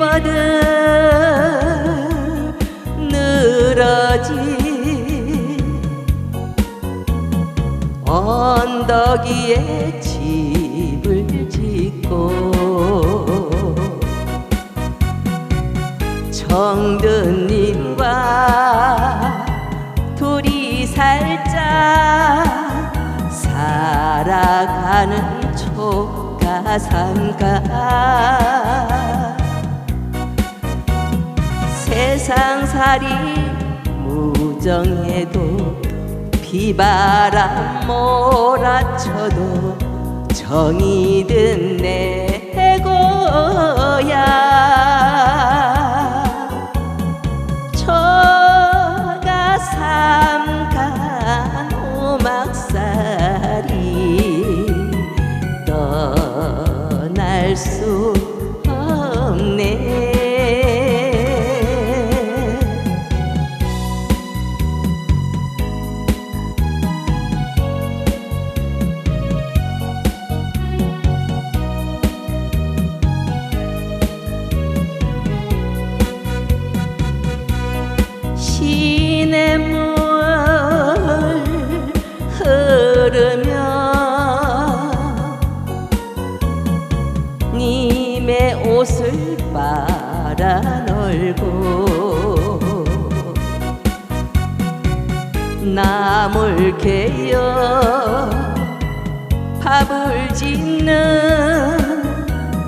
바다 늘어지 언덕 위에 집을 짓고 정든님과 둘이 살짝 살아가는 초가산가 세상살이 무정해도 비바람 몰아쳐도 정이든 내 고향 저가 삼간 오막살이 떠날 수 옷을 빨아 널고 나물 개어 밥을 짓는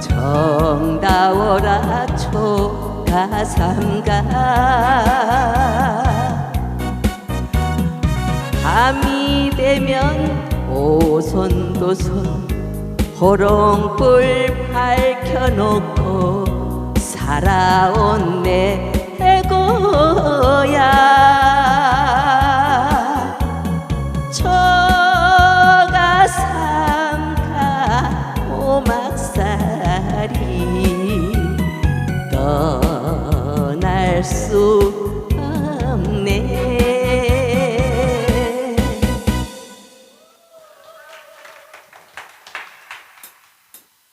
정다워라 초가삼가. 밤이 되면 오손도손 호롱불 밝혀놓고 살아온 내 고향 저가 삼가 오막살이 떠날 수